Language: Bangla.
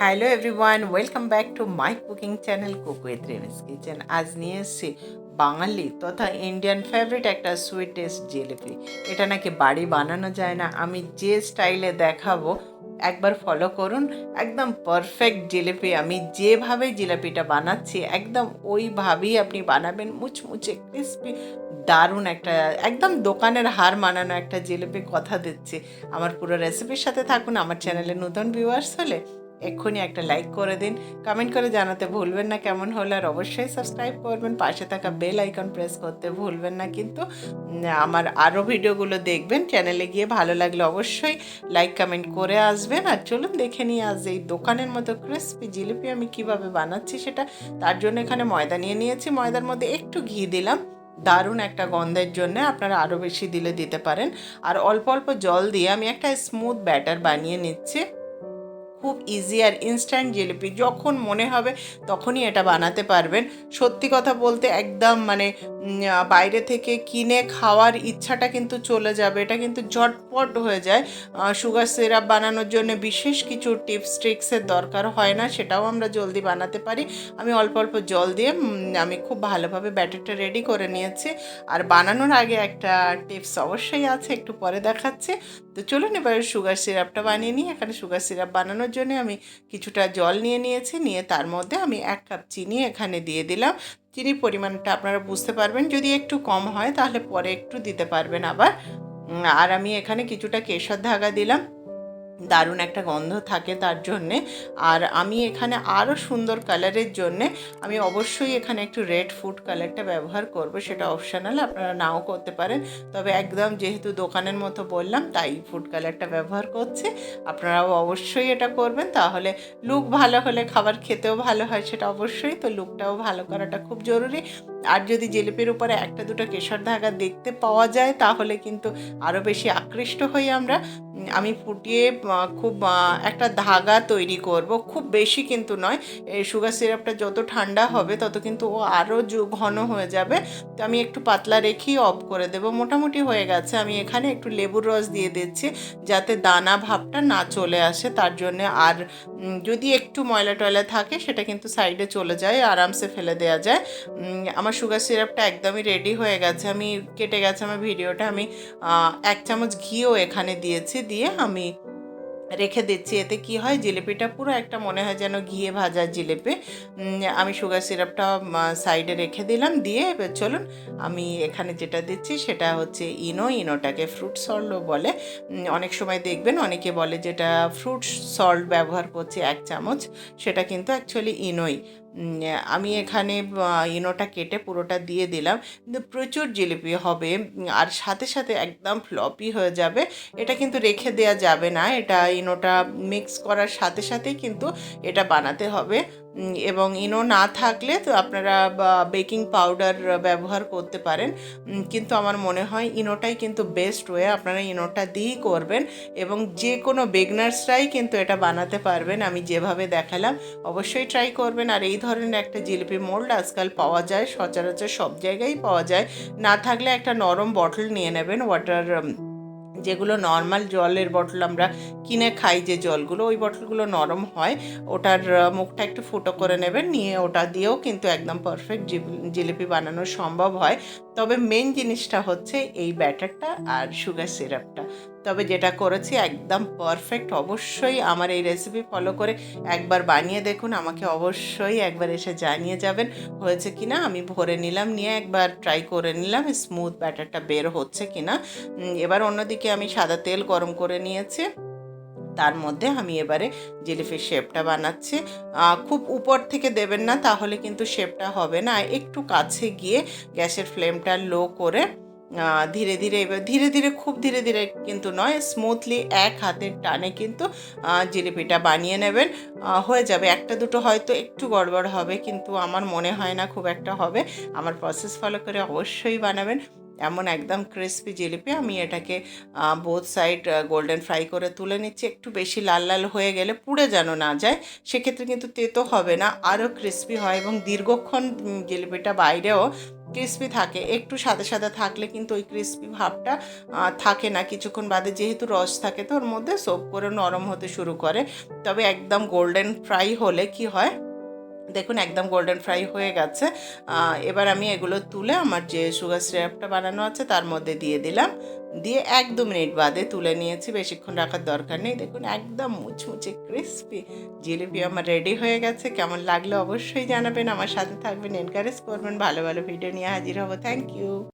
Hello everyone welcome back to my cooking channel cook with Remi's kitchen আজ নিয়ে এসেছি বাঙালি তথা ইন্ডিয়ান ফেভারিট একটা সুইট টেস্ট জিলিপি এটা নাকি বাড়ি বানানো যায় না? আমি যে স্টাইলে দেখাবো, একবার ফলো করুন। একদম পারফেক্ট জিলিপি আমি যেভাবে জিলিপিটা বানাচ্ছি, একদম ওইভাবেই আপনি বানাবেন। মুচমুচে ক্রিস্পি দারুণ একটা, একদম দোকানের হার মানানো একটা জিলিপি কথা দিচ্ছি। আমার পুরো রেসিপির সাথে থাকুন। আমার চ্যানেলে নতুন ভিউয়ার্স হলে এক্ষুনি একটা লাইক করে দিন। কমেন্ট করে জানাতে ভুলবেন না কেমন হলো, আর অবশ্যই সাবস্ক্রাইব করবেন। পাশে থাকা বেল আইকন প্রেস করতে ভুলবেন না কিন্তু আমার আরও ভিডিওগুলো দেখবেন। চ্যানেলে গিয়ে ভালো লাগলে অবশ্যই লাইক কমেন্ট করে আসবেন। আর চলুন দেখে নিয়ে আজ এই দোকানের মতো ক্রিস্পি জিলিপি আমি কীভাবে বানাচ্ছি সেটা। তার জন্য এখানে ময়দা নিয়ে নিয়েছি। ময়দার মধ্যে একটু ঘি দিলাম। দারুণ একটা গন্ধের জন্য আপনারা আরও বেশি দিলে দিতে পারেন। আর অল্প অল্প জল দিয়ে আমি একটা স্মুথ ব্যাটার বানিয়ে নিচ্ছি। খুব ইজি আর ইনস্ট্যান্ট জিলিপি যখন মনে হবে তখনই এটা বানাতে পারবেন। সত্যি কথা বলতে একদম মানে বাইরে থেকে কিনে খাওয়ার ইচ্ছাটা কিন্তু চলে যাবে। এটা কিন্তু ঝটপট হয়ে যায়। সুগার সিরাপ বানানোর জন্য বিশেষ কিছু টিপস ট্রিক্সের দরকার হয় না, সেটাও আমরা জলদি বানাতে পারি। আমি অল্প অল্প জল দিয়ে আমি খুব ভালোভাবে ব্যাটারটা রেডি করে নিয়েছি। আর বানানোর আগে একটা টিপস অবশ্যই আছে, একটু পরে দেখাচ্ছি। তো চলুন এবার সুগার সিরাপটা বানিয়ে নিই। এখানে সুগার সিরাপ বানানোর জন্য আমি কিছুটা জল নিয়ে নিয়েছি, নিয়ে তার মধ্যে আমি এক কাপ চিনি এখানে দিয়ে দিলাম। চিনির পরিমাণটা আপনারা বুঝতে পারবেন, যদি একটু কম হয় তাহলে পরে একটু দিতে পারবেন আবার। আর আমি এখানে কিছুটা কেশর ধাগা দিলাম। দারুণ একটা গন্ধ থাকে তার জন্যে। আর আমি এখানে আরও সুন্দর কালারের জন্যে আমি অবশ্যই এখানে একটু রেড ফুড কালারটা ব্যবহার করব, সেটা অপশানাল আপনারা নাও করতে পারেন। তবে একদম যেহেতু দোকানের মতো বললাম, তাই ফুড কালারটা ব্যবহার করছে। আপনারাও অবশ্যই এটা করবেন, তাহলে লুক ভালো হলে, খাবার খেতেও ভালো হয়, সেটা অবশ্যই। তো লুকটাও ভালো করাটা খুব জরুরি। আর যদি জিলিপির উপরে একটা দুটো কেশর ধাগা দেখতে পাওয়া যায় তাহলে কিন্তু আরও বেশি আকৃষ্ট হই আমরা। আমি ফুটিয়ে খুব একটা ধাগা তৈরি করব। খুব বেশি কিন্তু নয়। এই সুগার সিরাপটা যত ঠান্ডা হবে তত কিন্তু ও আরও ঘন হয়ে যাবে। তো আমি একটু পাতলা রেখেই অফ করে দেবো। মোটামুটি হয়ে গেছে। আমি এখানে একটু লেবুর রস দিয়ে দিচ্ছি যাতে দানা ভাবটা না চলে আসে। তার জন্য আর যদি একটু ময়লা টয়লা থাকে সেটা কিন্তু সাইডে চলে যায় আরামসে ফেলে দেওয়া যায়। উম, আমার সুগার সিরাপটা একদমই রেডি হয়ে গেছে। আমি কেটে গেছে আমার ভিডিওটা। আমি এক চামচ ঘিও এখানে দিয়েছি, দিয়ে আমি রেখে দিচ্ছি। এতে কি হয়, জিলিপিটা পুরো একটা মনে হয় যেন ঘিয়ে ভাজা জিলিপি। আমি সুগার সিরাপটা সাইডে রেখে দিলাম। দিয়ে এবার চলুন, আমি এখানে যেটা দিচ্ছি সেটা হচ্ছে ইনো। ইনোটাকে ফ্রুট সল্টও বলে। অনেক সময় দেখবেন, অনেকে বলে যেটা ফ্রুট সল্ট ব্যবহার করছি এক চামচ, সেটা কিন্তু অ্যাকচুয়ালি ইনোই। আমি এখানে ইনোটা কেটে পুরোটা দিয়ে দিলাম। কিন্তু প্রচুর জিলিপি হবে আর সাথে সাথে একদম ফ্লপি হয়ে যাবে। এটা কিন্তু রেখে দেওয়া যাবে না। এটা ইনোটা মিক্স করার সাথে সাথেই কিন্তু এটা বানাতে হবে। এবং ইনো না থাকলে তো আপনারা বেকিং পাউডার ব্যবহার করতে পারেন। কিন্তু আমার মনে হয় ইনোটাই কিন্তু বেস্ট ওয়ে, আপনারা ইনোটা দিয়েই করবেন এবং যে কোনো বেগনার্সরাই কিন্তু এটা বানাতে পারবেন, আমি যেভাবে দেখালাম। অবশ্যই ট্রাই করবেন, আর এই ধরনের একটা জিলিপি মোল্ড আজকাল পাওয়া যায়, সচরাচর সব জায়গায় পাওয়া যায়। না থাকলে একটা নরম বটল নিয়ে নেবেন, ওয়াটার যেগুলো নর্মাল জলের বটল আমরা কিনে খাই যে জলগুলো ওই বটলগুলো নরম হয় ওটার মুখটা একটু ফুটো করে নেবেন নিয়ে ওটা দিয়েও কিন্তু একদম পারফেক্ট জিলিপি বানানো সম্ভব হয়। তবে মেন জিনিসটা হচ্ছে এই ব্যাটারটা আর সুগার সিরাপটা তবে যেটা করেছি একদম পারফেক্ট অবশ্যই আমার এই রেসিপি ফলো করে একবার বানিয়ে দেখুন আমাকে অবশ্যই একবার এসে জানিয়ে যাবেন হয়েছে কি না আমি ভরে নিলাম নিয়ে একবার ট্রাই করে নিলাম স্মুথ ব্যাটারটা বের হচ্ছে কিনা। উম, এবার অন্যদিকে আমি সাদা তেল গরম করে নিয়েছি। তার মধ্যে আমি এবারে জিলিপির শেপটা বানাচ্ছি। খুব উপর থেকে দেবেন না, তাহলে কিন্তু শেপটা হবে না। একটু কাছে গিয়ে গ্যাসের ফ্লেমটা লো করে ধীরে ধীরে এবার, ধীরে ধীরে খুব ধীরে ধীরে কিন্তু নয় স্মুথলি এক হাতের টানে কিন্তু জিলিপিটা বানিয়ে নেবেন। হয়ে যাবে। একটা দুটো হয়তো একটু গড়বড় হবে, কিন্তু আমার মনে হয় না খুব একটা হবে। আমার প্রসেস ফলো করে অবশ্যই বানাবেন। এমন একদম ক্রিস্পি জিলিপি। আমি এটাকে বোথ সাইড গোল্ডেন ফ্রাই করে তুলে নিচ্ছি। একটু বেশি লাল লাল হয়ে গেলে পুড়ে যেন না যায়, সেক্ষেত্রে কিন্তু তেতো হবে না, আরও ক্রিস্পি হয় এবং দীর্ঘক্ষণ জিলিপিটা বাইরেও ক্রিস্পি থাকে। একটু সাদা সাদা থাকলে কিন্তু ওই ক্রিস্পি ভাবটা থাকে না। কিছুক্ষণ বাদে যেহেতু রস থাকে, তো ওর মধ্যে সোপ করে নরম হতে শুরু করে। তবে একদম গোল্ডেন ফ্রাই হলে কি হয় দেখুন, একদম গোল্ডেন ফ্রাই হয়ে গেছে। এবার আমি এগুলো তুলে আমার যে সুগার সিরাপটা বানানো আছে, তার মধ্যে দিয়ে দিলাম। দিয়ে এক দু মিনিট বাদে তুলে নিয়েছি, বেশিক্ষণ রাখার দরকার নেই। দেখুন, একদম মুচমুচে ক্রিস্পি জিলিপি আমার রেডি হয়ে গেছে। কেমন লাগল অবশ্যই জানাবেন। আমার সাথে থাকবেন এনকারেজ করবেন। ভালো ভালো ভিডিও নিয়ে হাজির হব। Thank you